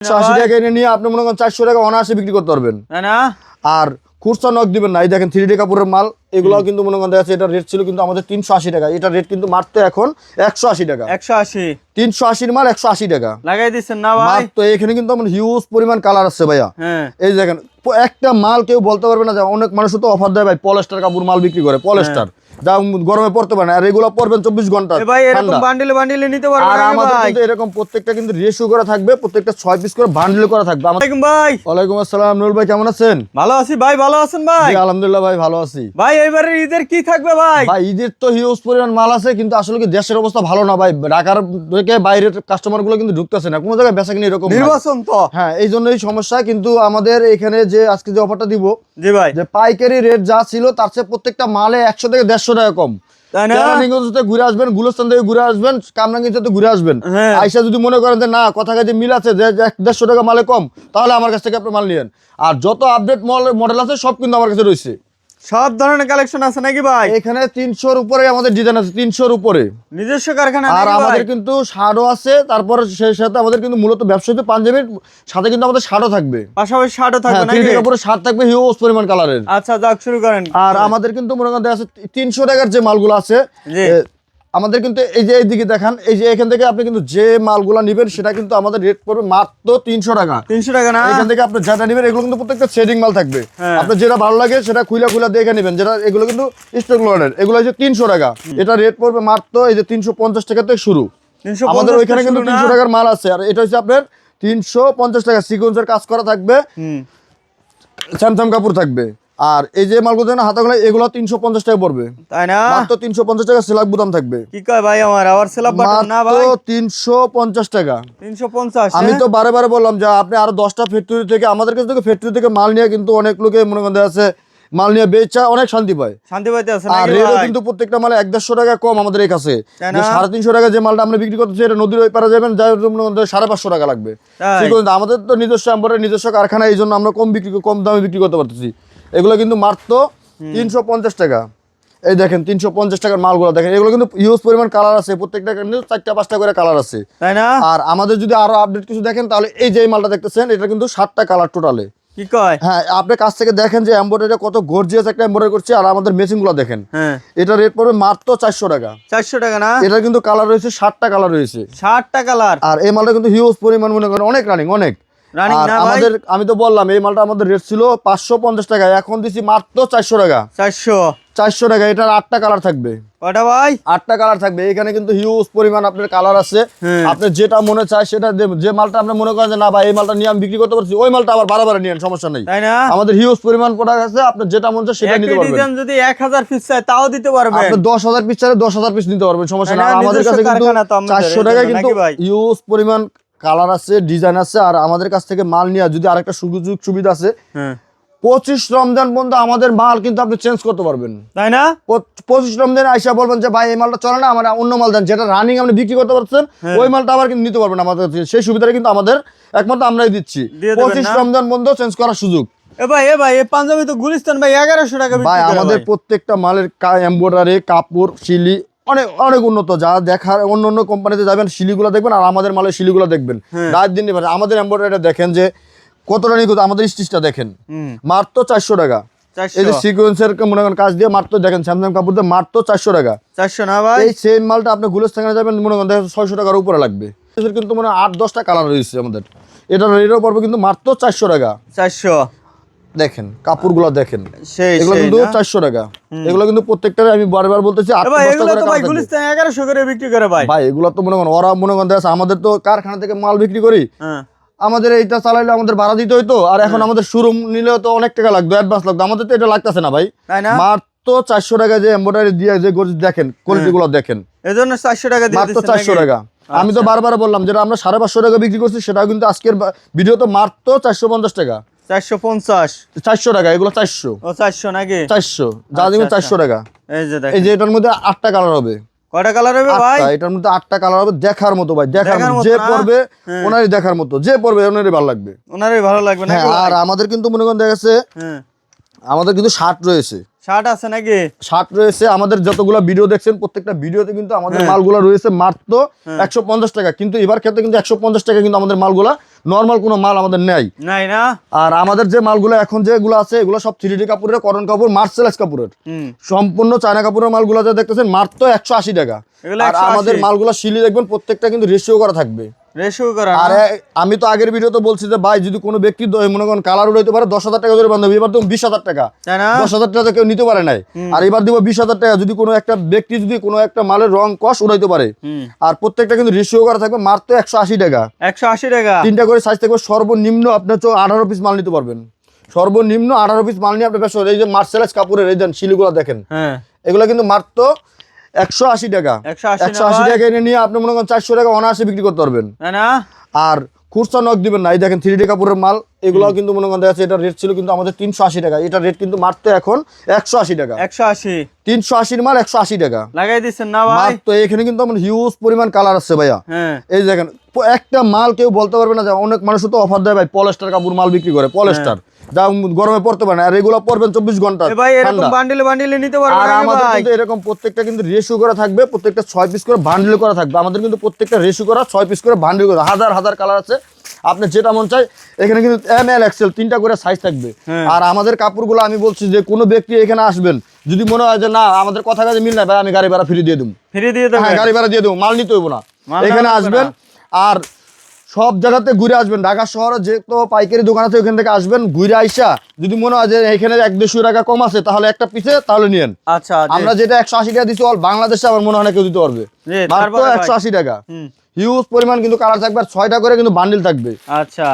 আশি টাকা এনে নিয়ে আপনি মনে করেন চারশো টাকা অনায়াসে বিক্রি করতে পারবেন। না আর খুচরা নক দিবেন না এই দেখেন থ্রি ডি কাপড়ের মাল এগুলো কিন্তু মনে করেন দেখা এটা রেট ছিল কিন্তু আমাদের তিনশো আশি টাকা এটা রেট কিন্তু মারতে এখন একশো আশি টাকা। একশো আশি। তিনশো আশির মাল একশো আশি টাকা। লাগাই দিচ্ছেন না ভাই। মাত্র এখানে কিন্তু আমার হিউজ পরিমাণ কালার আছে ভাইয়া। হ্যাঁ। এই দেখেন একটা মাল কেউ বলতে পারবে না যে অনেক মানুষ তো অফার দেয় ভাই পলেস্টার কাপড় মাল বিক্রি করে পলেস্টার যা গরমে পড়তে পারে না। আর এগুলো পড়বেন চব্বিশ ঘণ্টা। ভাই এরকম বান্ডিলে বান্ডিলে নিতে পারব আর আমাদের কিন্তু এরকম প্রত্যেকটা কিন্তু রেশিও করা থাকবে প্রত্যেকটা ছয় পিস করে বান্ডেল করা থাকবে। ভাই। ওয়ালাইকুম আসসালাম নুরুল ভাই কেমন আছেন? ভালো আছি ভাই ভালো আছেন ভাই? আলহামদুলিল্লাহ ভাই ভালো আছি। ভাই এইবারে ঈদের কি থাকবে ভাই? ভাই ঈদের তো হিউজ পরিমাণ মাল আছে কিন্তু আসলে কি দেশের অবস্থা ভালো না ভাই। ঢাকার থেকে বাইরের কাস্টমারগুলো কিন্তু ঢুকতেছে না। কোনো জায়গায় বেচা কিনে এরকম। নির্বাচন তো। হ্যাঁ এই জন্যই সমস্যা কিন্তু আমাদের এখানে যে আজকে যে অফারটা দিব জি ভাই। যে পাইকারি রেট যা ছিল তার চেয়ে প্রত্যেকটা মালে একশো থেকে দেড়শো টাকা কম। ঘুরে আসবেন গুলস্তান থেকে ঘুরে আসবেন ঘুরে আসবেন হ্যাঁ। আইসা যদি মনে করেন যে না কথা কাজে মিল আছে দেড়শো টাকা মালে কম তাহলে আমার কাছ থেকে আপনি মাল নিয়েন। আর যত আপডেট মডেল আছে সব কিন্তু আমার কাছে রয়েছে। সব ধরনের কালেকশন আছে নাকি ভাই? এখানে তিনশোর উপরে আমাদের ডিজাইন আছে তিনশোর উপরে। নিজস্ব কারখানা আর আমাদের কিন্তু শাড়ও আছে তারপরে সেই সাথে আমাদের কিন্তু মূলত ব্যবসায়ী পাঞ্জাবির সাথে কিন্তু আমাদের শাড়ও থাকবে। পাশাপাশি শার্টও থাকবে হ্যাঁ নাকি? শার্ট থাকবে হিউজ পরিমাণ কালারের আচ্ছা যাক শুরু করেন। আর আমাদের কিন্তু মনে করেন আছে তিনশো টাকার যে মালগুলো আছে আমাদের কিন্তু এই যে এইদিকে দেখান এই যে এখান থেকে আপনি কিন্তু যে মালগুলা নেবেন সেটা কিন্তু আমাদের রেট পড়বে মাত্র তিনশো টাকা। তিনশো টাকা না? এখান থেকে আপনি যেটা নেবেন এগুলো কিন্তু প্রত্যেকটা সেডিং মাল থাকবে। হ্যাঁ। আপনার যেটা ভালো লাগে সেটা খুইলা খুইলা দেখে নেবেন যেটা এগুলো কিন্তু স্টক লোডের এগুলো হচ্ছে তিনশো টাকা। এটা রেট পড়বে মাত্র এই যে তিনশো পঞ্চাশ টাকা থেকে শুরু। আমাদের ওইখানে কিন্তু তিনশো টাকার মাল আছে আর এটা হচ্ছে আপনার তিনশো পঞ্চাশ টাকা। সিকোয়েন্সের কাজ করা থাকবে। হুম। স্যামসাং কাপড় থাকবে। আর এই যে মালগুলো যেন হাতাগুলো এগুলো তিনশো পঞ্চাশ টাকা পড়বে। তাই না? মাত্র তিনশো পঞ্চাশ টাকা সিলাক বুতাম থাকবে। কি কয় ভাই আমার? আবার বাটন না ভাই? তিনশো পঞ্চাশ টাকা। তিনশো পঞ্চাশ আমি তো বারে বারে বললাম যে আপনি আরও দশটা ফ্যাক্টরি থেকে আমাদের কাছ থেকে ফ্যাক্টরি থেকে মাল নিয়ে কিন্তু অনেক লোকে মনে করেন আছে মাল নিয়ে বেচা অনেক শান্তি পায়। শান্তি পাইতে আছে আর রেটও কিন্তু প্রত্যেকটা মালে এক দেড়শো টাকা কম আমাদের এই কাছে। সাড়ে তিনশো টাকা যে মালটা আমরা বিক্রি করতেছি এটা নদীর ওই পারে যাবেন যাই সাড়ে পাঁচশো টাকা লাগবে। আমাদের তো নিজস্ব এম্বরের নিজস্ব কারখানা এই জন্য আমরা কম বিক্রি কম দামে বিক্রি করতে পারতেছি। এগুলো কিন্তু মাত্র তিনশো পঞ্চাশ টাকা। এই দেখেন তিনশো পঞ্চাশ টাকার মালগুলো দেখেন এগুলো কিন্তু ইউজ পরিমাণ কালার আছে প্রত্যেকটা কিন্তু চারটা পাঁচটা করে কালার আছে। তাই না? আর আমাদের যদি আরও আপডেট কিছু দেখেন তাহলে এই যে মালটা দেখতেছেন এটা কিন্তু সাতটা কালার টোটালে কি কয়? হ্যাঁ আপনি কাছ থেকে দেখেন যে কত গর্জিয়াস একটা করছে আর আমাদের মেশিনগুলো দেখেন। হ্যাঁ। এটা রেট পড়বে মাত্র চারশো টাকা। চারশো টাকা না? এটা কিন্তু কালার রয়েছে ষাটটা কালার রয়েছে। ষাটটা কালার আর এই মালটা কিন্তু হিউজ পরিমাণ মনে করেন অনেক রানিং অনেক। আর আমাদের আমি তো বললাম এই মালটা আমাদের রেট ছিল পাঁচশো পঞ্চাশ টাকা এখন দিচ্ছি মাত্র চারশো টাকা। চারশো। চারশো টাকা এটার আটটা কালার থাকবে। কটা ভাই? আটটা কালার থাকবে এখানে কিন্তু হিউজ পরিমাণ আপনার কালার আছে। হ্যাঁ। আপনার যেটা মনে চায় সেটা যে মালটা আপনি মনে করেন যে না ভাই এই মালটা নিয়ে আমি বিক্রি করতে পারছি ওই মালটা আবার বারবার নিয়ে সমস্যা নেই। আমাদের হিউজ পরিমাণ প্রোডাক্ট আছে আপনার যেটা মনে চায় সেটা নিতে পারবেন। যদি এক হাজার পিস চাই তাও দিতে পারবেন। আপনি দশ হাজার পিস চাইলে দশ হাজার পিস নিতে পারবেন সমস্যা তাই না? না? আর আমাদের কাছে কিন্তু কারখানা তো চারশো এই টাকায় জন্য কিন্তু হিউজ পরিমাণ কালার আছে ডিজাইন আছে আর আমাদের কাছ থেকে মাল নিয়ে যদি আরেকটা সুযোগ সুবিধা আছে হ্যাঁ। পঁচিশ রমজান পর্যন্ত আমাদের মাল কিন্তু আপনি চেঞ্জ করতে পারবেন। তাই না? পঁচিশ রমজান আইসা বলবেন যে ভাই এই মালটা চলে না আমার অন্য মাল দেন। যেটা রানিং আপনি বিক্রি করতে পারছেন হ্যাঁ। ওই মালটা আবার কিন্তু নিতে পারবেন আমাদের কাছে। সেই সুবিধাটা কিন্তু আমাদের একমাত্র আমরাই দিচ্ছি। পঁচিশ রমজান পর্যন্ত চেঞ্জ করার সুযোগ। এ ভাই এ ভাই এ পাঞ্জাবি তো গুলিস্তান ভাই এগারোশো টাকা ভাই আমাদের প্রত্যেকটা মালের এম্বয়ডারি কাপড় শিলি অনেক অনেক উন্নত। যা দেখার অন্য অন্য কোম্পানিতে যাবেন শিলিগুলো দেখবেন আর আমাদের মালের শিলিগুলো দেখবেন। হ্যাঁ। রাত দিন আমাদের এম্বয়ডারিটা দেখেন যে কতটা নিখুঁত আমাদের স্টিচটা দেখেন। মাত্র চারশো টাকা। এই যে সিকোয়েন্সের মনে করেন কাজ দিয়ে মাত্র দেখেন স্যামসাং কাপড় দিয়ে মাত্র চারশো টাকা। চারশো না ভাই? এই সেম মালটা আপনি গুলস্থানে যাবেন মনে করেন দেখেন ছয়শো টাকার উপরে লাগবে। কিন্তু মনে হয় আট দশটা কালার রয়েছে আমাদের। রেটও পড়বে কিন্তু মাত্র চারশো টাকা। চারশো। দেখেন কাপড়গুলো দেখেন। এগুলো কিন্তু? চারশো টাকা। এগুলো কিন্তু প্রত্যেকটা আমি বারবার বলতেছি আট ভাই এগুলো তো ভাই colour থাকবে। এগারোশো করে বিক্রি করে ভাই। ভাই এগুলো তো মনে করেন ওরা মনে করেন আমাদের তো কারখানা থেকে মাল বিক্রি করি। হ্যাঁ। আমাদের এইটা চালাইলে আমাদের ভাড়া দিতে হইতো আর এখন আমাদের শোরুম নিলেও তো অনেক টাকা লাগতো অ্যাডভান্স লাগতো। আমাদের তো এটা লাগতেছে না ভাই। মাত্র চারশো টাকা যে এম্বয়ডারি দিয়ে যে দেখেন কোয়ালিটি গুলো দেখেন। এই জন্য চারশো টাকা মাত্র চারশো? টাকা। আমি তো বারবার বললাম যেটা আমরা সাড়ে পাঁচশো টাকা বিক্রি করছি সেটাও কিন্তু আজকের ভিডিও তো মাত্র চারশো পঞ্চাশ টাকা। চারশো পঞ্চাশ। চারশো টাকা এগুলো চারশো। ও চারশো নাকি? চারশো। যা আচ্ছা, দিবেন আচ্ছা। চারশো টাকা। এই যে এই যে এটার মধ্যে আটটা কালার হবে। কয়টা কালার হবে ভাই? এটার মধ্যে আটটা কালার হবে দেখার মতো ভাই দেখার যে পড়বে হ্যাঁ। ওনারই দেখার মতো। যে পড়বে ওনারই ভালো লাগবে। ওনারই ভালো লাগবে না হ্যাঁ আর আমাদের কিন্তু মনে করেন দেখা হ্যাঁ। আমাদের কিন্তু শার্ট রয়েছে। শার্ট আছে নাকি? শার্ট রয়েছে আমাদের যতগুলো ভিডিও দেখছেন প্রত্যেকটা ভিডিওতে কিন্তু আমাদের হ্যাঁ। মালগুলো রয়েছে মাত্র একশো পঞ্চাশ টাকা। কিন্তু এবার ক্ষেত্রে কিন্তু একশো পঞ্চাশ টাকা কিন্তু আমাদের মালগুলা নর্মাল কোনো মাল আমাদের নেই। নাই না? আর আমাদের যে মালগুলো এখন যেগুলো আছে এগুলো সব থ্রি ডি কাপড়ের করন কাপড় মার্সেলাইজ কাপড়ের। সম্পূর্ণ চায়না কাপড়ের মালগুলো যা দেখতেছেন মাত্র একশো আশি টাকা। আর আমাদের মালগুলো শিলি দেখবেন প্রত্যেকটা কিন্তু রেশিও করা থাকবে। আমি তো আগের ভিডিওতে বলছি যে ভাই যদি কোনো ব্যক্তি মনে করেন কালার উড়াইতে পারে দশ হাজার টাকা ধরে বান্ধব এবার তো বিশ হাজার টাকা। দশ হাজার টাকা কেউ নিতে পারে নাই। আর এবার দিব বিশ হাজার টাকা। যদি কোনো একটা ব্যক্তি যদি কোনো একটা মালের রং কষ উড়াইতে পারে আর প্রত্যেকটা কিন্তু রেশিও করা থাকবে মাত্র একশো আশি টাকা। একশো আশি টাকা? তিনটা করে সাইজ থাকবে সর্বনিম্ন আপনার হচ্ছে আঠারো পিস মাল নিতে পারবেন। সর্বনিম্ন আঠারো পিস মাল নিয়ে আপনি ব্যবসা এই যে মার্সেলাইজ কাপড়ের এই দেন শিলিগুলো দেখেন। হ্যাঁ। এগুলো কিন্তু মাত্র একশো আশি টাকা। একশো আশি টাকা এনে নিয়ে আপনি মনে করেন চারশো টাকা অনায়াসে বিক্রি করতে পারবেন। আর খুচরা নক দিবেন না এই দেখেন থ্রি ডি কাপড়ের মাল এগুলো কিন্তু মনে করেন দেখা এটা রেট ছিল কিন্তু আমাদের তিনশো আশি টাকা। এটা রেট কিন্তু মারতে এখন একশো আশি টাকা। একশো আশি। তিনশো আশির মাল একশো আশি টাকা। লাগাই দিচ্ছেন না ভাই? তো এখানে কিন্তু আমার হিউজ পরিমাণ কালার আছে ভাইয়া। হ্যাঁ। এই দেখেন একটা মাল কেউ বলতে পারবে না যে অনেক মানুষ তো অফার দেয় ভাই পলেস্টার কাপড় মাল বিক্রি করে পলেস্টার যা গরমে পড়তে পারে না আর এগুলো পরবেন চব্বিশ ঘণ্টা ভাই এরকম বান্ডিলে বান্ডিলে নিতে পারব আর আমাদের কিন্তু এরকম প্রত্যেকটা কিন্তু রেশু করা থাকবে প্রত্যেকটা ছয় পিস করে বান্ডেল করা থাকবে। আমাদের কিন্তু প্রত্যেকটা রেশু করা ছয় পিস করে বান্ডেল করা হাজার হাজার কালার আছে। আপনি যেটা মন চাই এখানে কিন্তু এম এল এক্সেল তিনটা করে সাইজ থাকবে। হ্যাঁ। আর আমাদের কাপড়গুলো আমি বলছি যে কোনো ব্যক্তি এখানে আসবেন যদি মনে হয় যে না আমাদের কথা কাজে মিল না ভাই আমি গাড়ি ভাড়া ফ্রি দিয়ে দেবো। ফিরে দিয়ে দেবে হ্যাঁ গাড়ি ভাড়া দিয়ে দেবো মাল নিতে হইব না। এখানে আসবেন আর সব জায়গাতে ঘুরে আসবেন। ঢাকা শহরে যে তো পাইকারি দোকান আছে ওখান থেকে আসবেন ঘুরে আইসা যদি মনে হয় যে এখানে এক দেড়শো টাকা কম আছে তাহলে একটা পিছে তাহলে নিয়েন। আচ্ছা আমরা যেটা একশো আশি টাকা দিচ্ছি অল বাংলাদেশে আমার মনে হয় না কেউ দিতে পারবে। মাত্র একশো আশি টাকা। হিউজ পরিমাণ কিন্তু কালার থাকবে আর ছয়টা করে কিন্তু বান্ডিল থাকবে। আচ্ছা।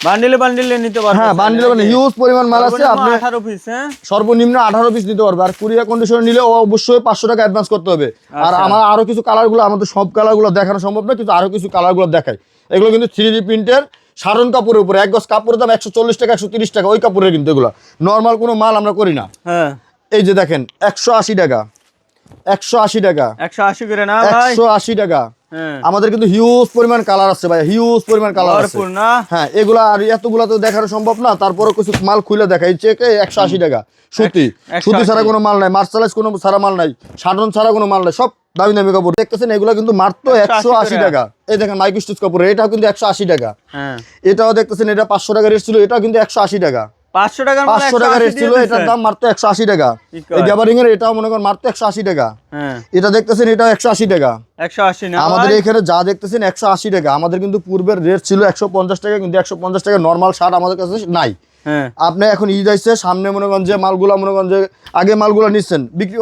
বান্ডিলে বান্ডিলে নিতে পারব হ্যাঁ বান্ডিল মানে হিউজ পরিমাণ মাল আছে আপনি আঠারো পিস হ্যাঁ? সর্বনিম্ন আঠারো পিস নিতে পারবে। আর কুরিয়ার কন্ডিশনে নিলে অবশ্যই পাঁচশো টাকা অ্যাডভান্স করতে হবে। আর। আমার আরও কিছু কালারগুলো আমাদের সব কালারগুলো দেখানো সম্ভব না কিন্তু আরও কিছু কালারগুলো দেখাই। এগুলো কিন্তু থ্রি ডি প্রিন্টের সারন কাপড়ের উপরে। এক গজ কাপড়ের দাম একশো চল্লিশ টাকা একশো তিরিশ টাকা ওই কাপড়ের কিন্তু এগুলো। নর্মাল কোনো মাল আমরা করি না। হ্যাঁ। এই যে দেখেন একশো আশি টাকা। একশো আশি টাকা। একশো আশি করে না একশো আশি টাকা। হ্যাঁ। আমাদের কিন্তু হিউজ পরিমাণ কালার আছে ভাই হিউজ পরিমাণ কালার আছে। হ্যাঁ এগুলা আর এতগুলা তো দেখানো সম্ভব না তারপরে কিছু মাল খুলে দেখাই। চেকে একশো আশি টাকা সুতি। সুতি ছাড়া কোনো মাল নাই মার্শালাইজ কোনো ছাড়া মাল নাই সাধারণ ছাড়া কোনো মাল নাই সব দামি দামি কাপড়। দেখতেছেন এগুলা কিন্তু মাত্র একশো আশি টাকা। এই দেখেন মাইক স্টিচ কাপড় এটাও কিন্তু একশো আশি টাকা। হ্যাঁ। এটাও দেখতেছেন এটা পাঁচশো টাকা রেট ছিল এটাও কিন্তু একশো আশি টাকা। পাঁচশো টাকার পাঁচশো টাকা রেট ছিল এটার দাম মাত্র একশো আশি টাকা। এই গ্যাবারিং এর এটাও মনে করেন মাত্র একশো আশি টাকা। হ্যাঁ। এটা দেখতেছেন এটাও একশো আশি টাকা। একশো আশি না? আমাদের এখানে যা দেখতেছেন একশো আশি টাকা। আমাদের কিন্তু পূর্বের রেট ছিল একশো পঞ্চাশ টাকা কিন্তু একশো পঞ্চাশ টাকা নর্মাল শার্ট আমাদের কাছে নাই। হ্যাঁ। আপনি এখন ঈদ আসছে সামনে মনে করেন যে মালগুলা মনে করেন যে আগে মালগুলো নিচ্ছেন। বিক্রি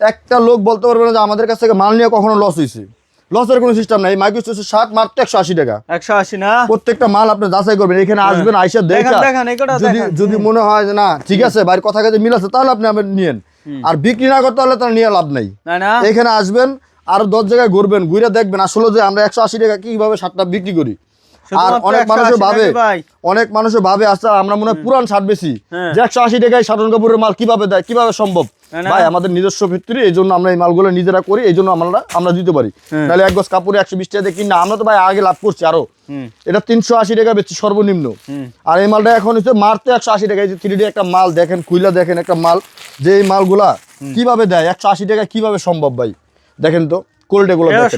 একটা লোক বলতে পারবে না যে আমাদের কাছ থেকে মাল নিয়ে কখনো লস হয়েছে লসের কোনো সিস্টেম নাই। মাইক্রো মাইক্রোস্টোসের শার্ট মাত্র একশো আশি টাকা। একশো আশি না? প্রত্যেকটা মাল আপনি যাচাই করবেন। এখানে আসবেন আইসা দেখান, যদি যদি মনে হয় যে না ঠিক আছে বাড়ির কথা কাছে মিল আছে তাহলে আপনি নিয়েন। আর বিক্রি না করতে হলে তাহলে নিয়ে লাভ নাই। এখানে আসবেন আর দশ জায়গায় ঘুরবেন ঘুরে দেখবেন। আসলে যে আমরা একশো আশি টাকা কীভাবে সাতটা বিক্রি করি? আর অনেক 180 ভাবে অনেক মানুষের ভাবে আচ্ছা আমরা মনে হয় পুরান শার্ট বেশি। হ্যাঁ। যে একশো আশি টাকায় সাধারণ কাপড়ের মাল কীভাবে দেয় কীভাবে সম্ভব। ভাই আমাদের নিজস্ব ভিত্তিতে এই জন্য আমরা এই মালগুলো নিজেরা করি এই জন্য আমরা আমরা দিতে পারি। হ্যাঁ। তাহলে এক গজ কাপড়ে একশো বিশ টাকা কিনা আমরা তো ভাই আগে লাভ করছি আরও। এটা তিনশো আশি টাকা বেচছি সর্বনিম্ন। আর এই মালটা এখন হচ্ছে মারতে একশো আশি টাকা এই যে থ্রি একটা মাল দেখেন কুইলা দেখেন একটা মাল যে এই মালগুলা কীভাবে দেয় একশো আশি টাকা কীভাবে সম্ভব ভাই? দেখেন তো।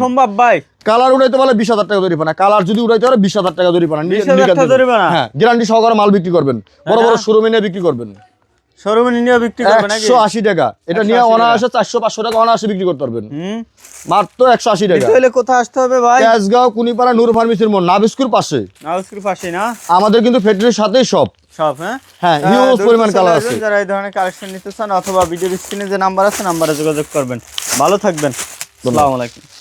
সম্ভব ভাই। কালার উড়াইতে পারলে বিশ হাজার টাকা তৈরি পানা কালার যদি উড়াইতে পারে বিশ হাজার টাকা তৈরি পানা 20,000 টাকা জরিমানা? হ্যাঁ গ্যারান্টি সহকারে মাল বিক্রি করবেন। বড় বড় শোরুমে নিয়ে বিক্রি করবেন। শোরুমে নিয়ে বিক্রি করবে নাকি? একশো আশি টাকা। এটা নিয়ে টাকা। অনায়াসে চারশো পাঁচশো টাকা অনায়াসে বিক্রি করতে পারবেন। মাত্র একশো আশি টাকা। হলে কোথায় আসতে হবে ভাই? ক্যাশগাঁও কুনিপাড়া নূর ফার্মেসির মোড় নাবিস্কুর পাশে। পাশে না? আমাদের কিন্তু ফ্যাক্টরির সাথেই সব সব হ্যাঁ? হ্যাঁ হিউজ পরিমাণ কালার আছে। যারা এই ধরনের কালেকশন নিতে চান অথবা ভিডিওর স্ক্রিনে যে নাম্বার আছে নাম্বারে যোগাযোগ করবেন। ভালো থাকবেন। আসসালামু আলাইকুম।